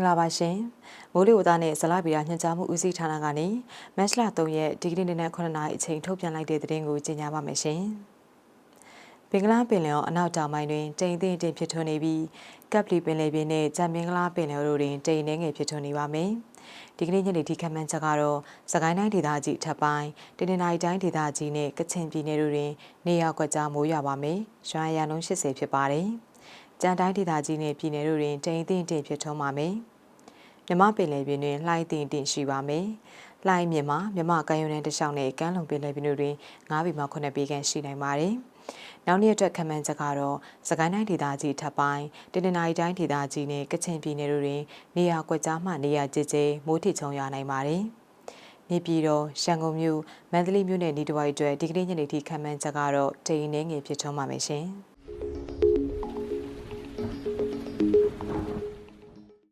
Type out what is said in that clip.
္ဂလာပါရှင်မိုးလေဝသနဲ့ဇလဗီယာညွှန်ကြားမှုဦးစီးဌာနကနေမတ်လ3ရက်ဒီကနေ့နေ့နဲ့9နာရီအချိန်ထုတ်ပြန်လိုက်တဲ့သတင်းကိုကြေညာပါမယ်ရှင်ဘင်္ဂလားပင်လယ်အော်အနောက်တောင်ပိုင်းတွင်တိမ်သိမ့်တင်ဖြစ်ထွန်းနေပြီးကပ်ပလီပင်လယ်ပြင်နဲ့ကြံမင်္ဂလာပင်လယ်တို့တွင်တိမ်နှဲငယ်ဖြစ်ထွန်းနေပါမယ်ဒီကနေ့ညနေထိခန့်မှန်းချက်ကတော့စကိုင်းတိုင်းဒေသကြီးထပ်ပိုင်းတနင်္လာရီတိုင်းဒေသကြီးနဲ့ကချင်ပြည်နယ်တို့တွင် နေရာကွက်ကြားမိုးရွာပါမယ်ရွာရန်လုံး80ဖြစ်ပါတယ်ကြံတိုင်းဒေသကြီးနဲ့ပြည်နယ်တို့တွင်တိမ်သိမ့်တင်ဖြစ်ထွန်းပါမယ် မြမပင်လယ်ပြင်တွင်လှိုင်းတင်တင်ရှိပါမယ်။လှိုင်းမြမှာမြမကမ်းရုံးတန်းတစ်လျှောက်နဲ့ကမ်းလွန်ပင်လယ်ပြင်တို့တွင်9ပေမှ9ပေခန့်ရှိနိုင်ပါတယ်။နောက်နေ့အတွက်ခံမှန်းချက်ကတော့စကိုင်းတိုင်းဒေသကြီးထပ်ပိုင်းတနင်္လာရီတိုင်းဒေသကြီးနဲ့ကချင်ပြည်နယ်တို့တွင်နေရာကွက်ကြားမှနေရာကျကျမိုးထစ်ချုံရွာနိုင်ပါတယ်။နေပြည်တော်ရန်ကုန်မြို့မန္တလေးမြို့နယ်ဤတစ်ဝိုက်အတွက်ဒီကနေ့ညနေထိခံမှန်းချက်ကတော့တိမ်နှင်းငယ်ဖြစ်ထွန်းပါမယ်ရှင်။